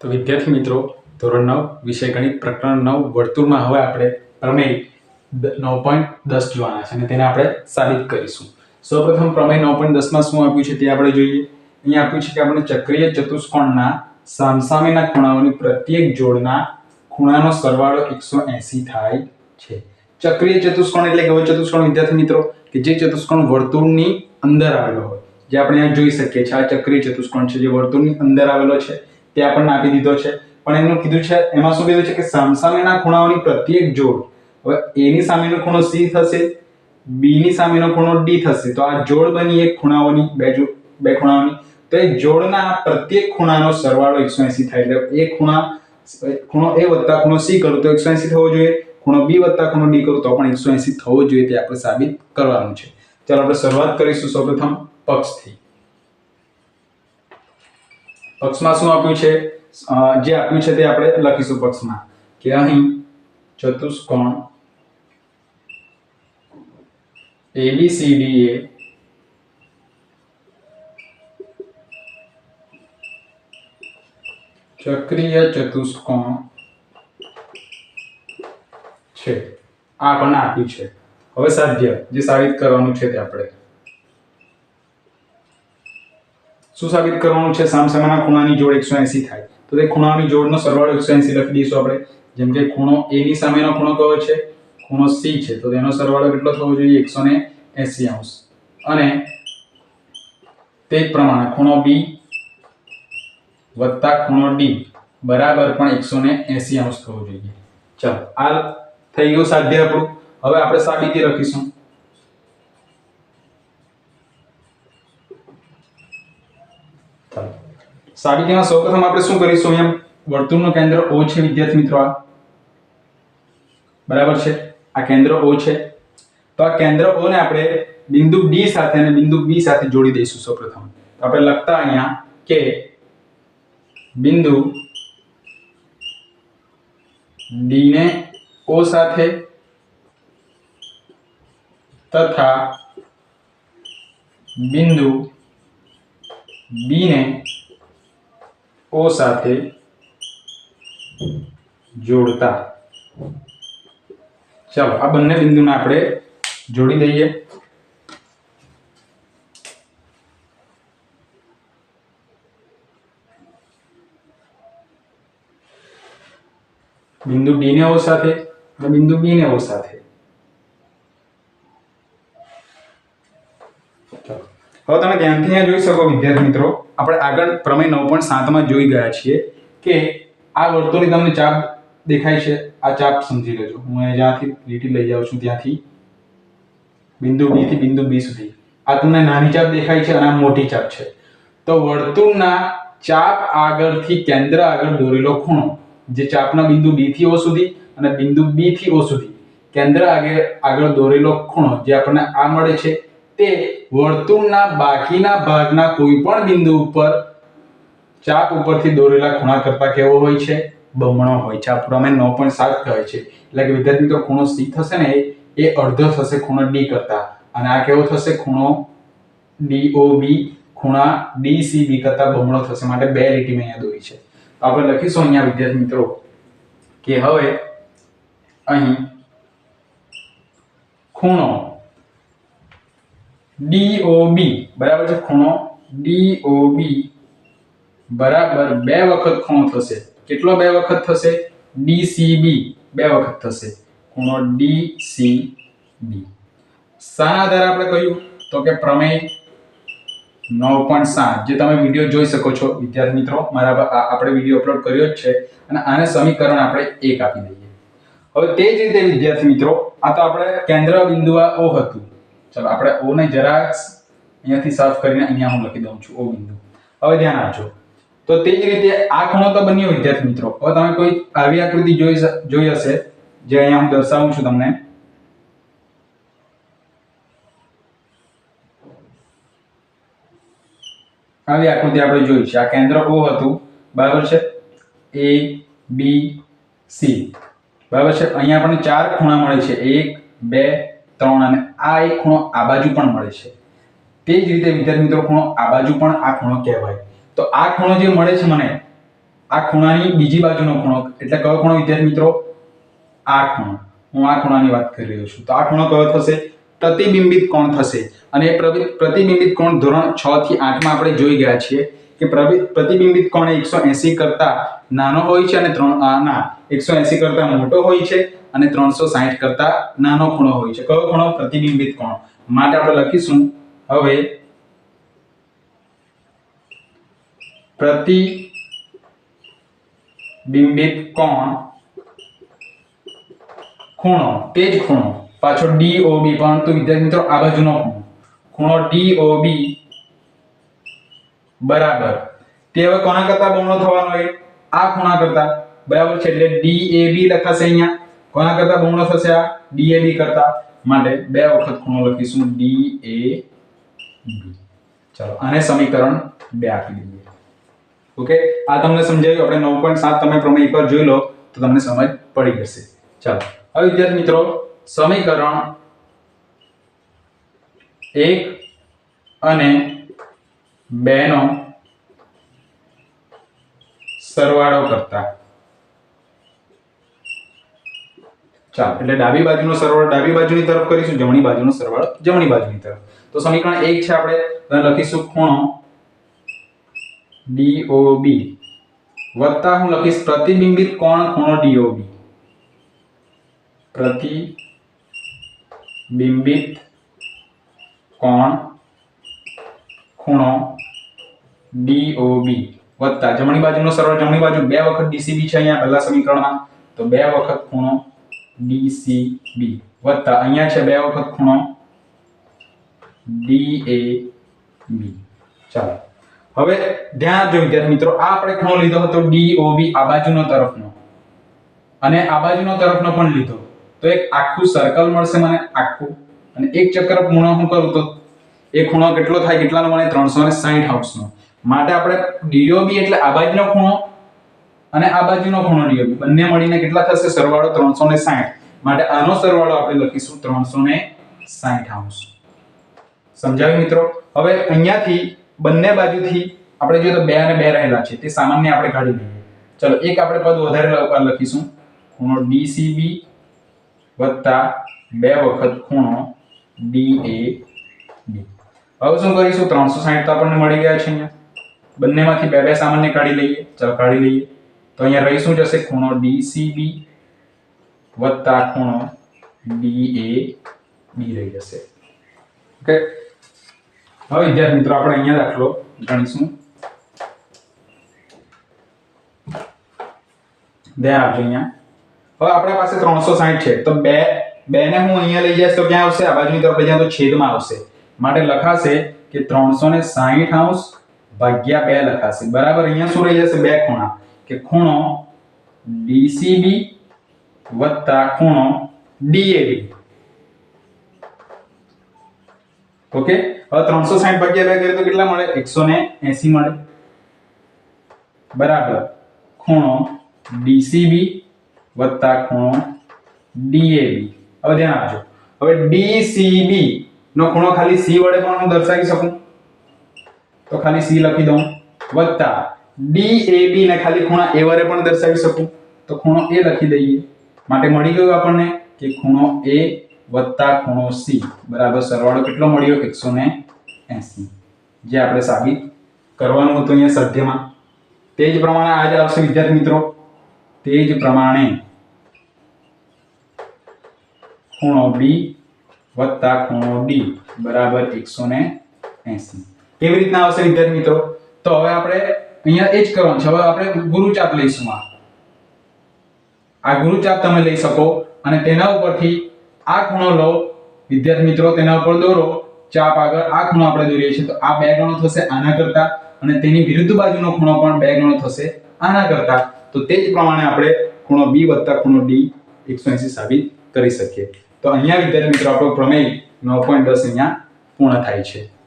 તો વિદ્યાર્થી મિત્રો, ધોરણ નવ, વિષય ગણિત પ્રકરણ નવ, વર્તુળમાં હવે આપણે પ્રમેય નવ પોઈન્ટ દસ જોવાના છે અને તેને આપણે સાબિત કરીશું. સૌપ્રથમ પ્રમેય નવ પોઈન્ટ દસમાં શું આપ્યું છે તે આપણે જોઈએ. અહીંયા આપ્યું છે કે આપણે ચક્રીય ચતુષ્કોણના સામસામેના ખૂણાઓની પ્રત્યેક જોડના ખૂણાનો સરવાળો એકસો એંસી થાય છે. ચક્રીય ચતુષ્કોણ એટલે કેવો ચતુષ્કોણ વિદ્યાર્થી મિત્રો, કે જે ચતુષ્કોણ વર્તુળની અંદર આવેલો હોય. જે આપણે અહીંયા જોઈ શકીએ છીએ, આ ચક્રીય ચતુષ્કોણ છે જે વર્તુળની અંદર આવેલો છે. તે આપણને આપી દીધો છે. પણ એનું કીધું છે, એમાં શું કીધું છે કે સામસામેના ખૂણાઓની પ્રત્યેક જોડ, હવે એની સામેનો ખૂણો સી થશે, બીની સામેનો ખૂણો ડી થશે. તો આ જોડ બની એક ખૂણાઓની, બે જો, બે ખૂણાઓની. તો એ જોડના પ્રત્યેક ખૂણાનો સરવાળો 180 થાય. એટલે એ ખૂણા ખૂણો એ વત્તા ખૂણો સી કરું તો 180 થવો જોઈએ. ખૂણો બી વત્તા ખૂણો ડી કરું તો પણ 180 થવો જોઈએ તે આપણે સાબિત કરવાનું છે. ચાલો આપણે શરૂઆત કરીશું સૌપ્રથમ પક્ષથી. પક્ષમાં શું આપ્યું છે? જે આપ્યું છે તે આપણે લખીશું પક્ષમાં. કે અહીં ચતુષ્કોણ એબીસીડી એ ચક્રીય ચતુષ્કોણ છે. આ પણ આપ્યું છે. હવે સાધ્ય, જે સાબિત કરવાનું છે તે આપણે શું સાબિત કરવાનું છે? સામસામાના ખૂણાની જોડ 180 થાય. તો તે ખૂણાની જોડનો સરવાળો 180 લખી દઈશું આપણે. જેમ કે ખૂણો A ની સામેનો ખૂણો કયો છે? ખૂણો C છે. તો તેનો સરવાળો કેટલો થવો જોઈએ? 180 અંશ. અને તે જ પ્રમાણે ખૂણો B વત્તા ખૂણો D બરાબર પણ 180 અંશ થવો જોઈએ. ચાલો, આ થઈ ગયું સાધ્ય આપણું હવે આપણે સાબિતી લખીશું. સાબિતીમાં સૌપ્રથમ આપણે શું કરીશું? અહીંયા વર્તુળનું કેન્દ્ર ઓ છે, વિદ્યાર્થી મિત્રો, આ. બરાબર છે? આ કેન્દ્ર ઓ છે. તો આ કેન્દ્ર ઓને આપણે બિંદુ ડી સાથે અને બિંદુ બી સાથે જોડી દઈશું સૌપ્રથમ. તો આપણે લખતા અહીંયા કે બિંદુ ડી ને ઓ સાથે તથા બિંદુ બી ને O સાથે જોડતા ચાલો આ બંને બિંદુને આપણે જોડી દઈએ। બિંદુ D ને O સાથે, અને બિંદુ B ને O સાથે. હવે તમે ધ્યાનથી અહીંયા જોઈ શકો વિદ્યાર્થી મિત્રો, આપણે આગળ પ્રમેય નવ પોઈન્ટ સાતમાં જોઈ ગયા છીએ કે આ વર્તુળની તમને ચાપ દેખાય છે, આ ચાપ સમજી લેજો. હું અહીંયા જ્યાંથી લીટી લઈ જાઉં છું ત્યાંથી બિંદુ બી થી બિંદુ બી સુધી. આ તમને નાની ચાપ દેખાય છે અને આ મોટી ચાપ છે. તો વર્તુળના ચાપ આગળથી કેન્દ્ર આગળ દોરેલો ખૂણો, જે ચાપના બિંદુ બી થી ઓ સુધી અને બિંદુ બી થી ઓ સુધી, કેન્દ્ર આગળ આગળ દોરેલો ખૂણો જે આપણને આ મળે છે તે વર્તુળના બાકીના ભાગના કોઈ પણ બિંદુ ઉપર ચાપ ઉપરથી દોરેલા ખૂણા કરતા કેવો હોય છે? બમણો હોય છે. આપણું અમે નવ પોઈન્ટ સાત કહે છે. એટલે કે વિદ્યાર્થી મિત્રો, ખૂણો સી થશે ને, એ- અડધો થશે ખૂણો ડી કરતા. અને આ કેવો થશે? ખૂણો DOB ખૂણા DCB કરતા બમણો થશે. માટે બે લીટી મેં અહીંયા દોરી છે. તો આપણે લખીશું અહીંયા, વિદ્યાર્થી મિત્રો, કે હવે અહીં ખૂણો DOB બરાબર છે? ખૂણો DOB બરાબર બે વખત ખૂણો થશે. કેટલો બે વખત થશે? DCB બે વખત થશે. ખૂણો DCB શાના આધારે આપણે કહ્યું તો કે પ્રમેય નવ પોઈન્ટ સાત. જે તમે વીડિયો જોઈ શકો છો, વિદ્યાર્થી મિત્રો, મારા આપણે વીડિયો અપલોડ કર્યો જ છે અને આને સમીકરણ આપણે એક આપી દઈએ. હવે તે જ રીતે વિદ્યાર્થી મિત્રો, આ તો આપણે કેન્દ્ર બિંદુ O હતું. ચલો, આપણે O ને જરાક અહીંયાથી સાફ કરીને અહીંયા હું લખી દઉં છું, ઓ બિંદુ. હવે ધ્યાન આપજો. તો તે જ રીતે આ ખૂણો તો બન્યો વિદ્યાર્થી મિત્રો. હવે તમે કોઈ આવી આકૃતિ જોઈ જોઈ હશે, જે અહીંયા હું દર્શાવું છું તમને. આવી આકૃતિ આપણે જોઈ છે. આ કેન્દ્ર ઓ હતું, બરાબર છે? A, B, C. બરાબર છે? અહીંયા આપણને ચાર ખૂણા મળે છે. એક, બે ત્રણ અને આ એક ખૂણો આ બાજુ પણ મળે છે. તે જ રીતે વિદ્યાર્થી મિત્રો ખૂણો આ બાજુ પણ આ ખૂણો કહેવાય. તો આ ખૂણો જે મળે છે મને, આ ખૂણાની બીજી બાજુનો ખૂણો, એટલે કયો ખૂણો વિદ્યાર્થી મિત્રો? આ ખૂણો. હું આ ખૂણાની વાત કરી રહ્યો છું. તો આ ખૂણો કયો થશે? પ્રતિબિંબિત કોણ થશે? અને પ્રતિબિંબિત કોણ? ધોરણ છ થી આઠમાં આપણે જોઈ ગયા છીએ. કે પ્રતિબિંબિત કોણ એકસો એંસી કરતા નાનો હોય છે અને ત્રણ ના 180 કરતા મોટો હોય છે અને 360 કરતા નાનો ખૂણો હોય છે. કયો ખૂણો? પ્રતિબિંબિત કોણ? માટે આપણે લખીશું હવે પ્રતિબિંબિત કોણ? ખૂણો, તે જ ખૂણો. પાછો ડીઓબી પરંતુ વિદ્યાર્થી મિત્રો આ બાજુનો ખૂણો. ખૂણો DOB બરાબર. તે હવે કોના કરતા બમણો થવાનો હોય આ ખૂણા કરતા. બરાબર છે, એટલે DAB લખાશે અહીંયા. કોના કરતા બમણો થશે આ? DAB કરતા. માટે બે વખત ખૂણો લખીશું. DAB ચાલો, આને સમીકરણ બે આપી દઈએ. ઓકે? આ તમને સમજાયું? આપણે નવ પોઈન્ટ સાત તમે પ્રમેય એકવાર જોઈ લો, તો તમને સમજ પડી જશે. ચાલો. હવે વિદ્યાર્થી મિત્રો, સમીકરણ એક અને બે નો સરવાળો કરતા. ચાલો, એટલે ડાબી બાજુનો સરવાળો ડાબી બાજુની તરફ કરીશું, જમણી બાજુનો સરવાળો જમણી બાજુની તરફ. તો સમીકરણ એક છે આપણે લખીશું ખૂણો ડીઓબી વત્તા હું લખીશ પ્રતિબિંબિત કોણ ખૂણો ડીઓબી પ્રતિબિંબિત કોણ ખૂણો ડીઓબી વત્તા જમણી બાજુનો સરવાળો, જમણી બાજુ બે વખત ડીસીબી છે અહીંયા પહેલા સમીકરણમાં. તો બે વખત ખૂણો ડીસીબી વત્તા અહીંયા છે બે વખત ખૂણો ડીએબી ચાલો. હવે ધ્યાન જો વિદ્યાર્થી મિત્રો આ આપણે ખૂણો લીધો હતો ડીઓબી આ બાજુનો તરફનો. અને આ બાજુનો તરફનો પણ લીધો. તો એક આખું સર્કલ મળશે મને, આખું. અને એક ચક્કર પૂર્ણ હું કરું તો એ ખૂણો કેટલો થાય કેટલાનો મને 360 અંશનો માટે આપણે DOB એટલે આ બાજુનો ખૂણો અને આ બાજુનો ખૂણો DOB બંને મળીને કેટલા થશે? સરવાળો 360 માટે આનો સરવાળો આપણે લખીશું 360 અંશ સમજાવ્યું મિત્રો? હવે અહીંયાથી બંને બાજુથી આપણે જોઈએ તો બે અને બે રહેલા છે. તે સામાન્ય આપણે કાઢી લઈએ. ચલો, એક આપણે પદ વધારે લખીશું. ખૂણો DCB વત્તા બે વખત ખૂણો DAB હવે શું કરીશું? 360 તો આપણને મળી ગયા છે અહીંયા. બંનેમાંથી બે બે સામાન્ય કાઢી લઈએ ચાલો કાઢી લઈએ. તો અહીંયા રહી શું જશે ખૂણો ડીસીબી વત્તા ખૂણો DAB રહી જશે. ઓકે? હવે વિદ્યાર્થી મિત્રો આપણે અહીંયા દાખલો ગણીશું. ધ્યાન આપજો અહીંયા. હવે આપણા પાસે 360 છે. તો બે બે ને હું અહીંયા લઈ જઈશ તો ક્યાં આવશે? આ બાજુની તરફ લઈ તો છેદમાં આવશે. માટે લખાશે કે 360 અંશ ભાગ્યા બે લખાશે. બરાબર? અહીંયા શું રહી જશે? બે ખૂણા. કે ખૂણો DCB વત્તા ખૂણો DAB ઓકે? હવે 360 ભાગ્યા બે કરીએ તો કેટલા મળે? 180 મળે. બરાબર. ખૂણો DCB વત્તા ખૂણો DAB હવે ધ્યાન આપજો. હવે DCB નો ખૂણો ખાલી સી વડે પણ હું દર્શાવી શકું. તો ખાલી સી લખી દઉં. વત્તા ડી એ બી ને ખાલી ખૂણા એ વડે પણ દર્શાવી શકું. તો ખૂણો એ લખી દઈએ. માટે મળી ગયું આપણને કે ખૂણો એ વત્તા ખૂણો સી. બરાબર, સરવાળો કેટલો મળ્યો? 180 જે આપણે સાબિત કરવાનું હતું અહીંયા સધ્યમાં તે જ પ્રમાણે આજે આવશે વિદ્યાર્થી મિત્રો. તે જ પ્રમાણે ખૂણો B વત્તા ખૂણો ડી બરાબર 180 કેવી રીતના આવશે વિદ્યાર્થી મિત્રો? તો હવે આપણે અહીંયા એ જ કરવાનું છે. હવે આપણે ગુરુચાપ લઈશું આ. આ ગુરુચાપ તમે લઈ શકો અને તેના ઉપરથી આ ખૂણો લો. વિદ્યાર્થી મિત્રો, તેના ઉપર દોરો. ચાપ આગળ આ ખૂણો આપણે દોરીએ છીએ. તો આ બે ગણો થશે આના કરતા અને તેની વિરુદ્ધ બાજુનો ખૂણો પણ બે ગણો થશે આના કરતા. તો તે જ પ્રમાણે આપણે ખૂણો બી વત્તા ખૂણો ડી એકસો એસી સાબિત કરી શકીએ. તો અહીંયા વિદ્યાર્થી મિત્રો આપણો પ્રમેય 9.10 અહીંયા પૂર્ણ થાય છે.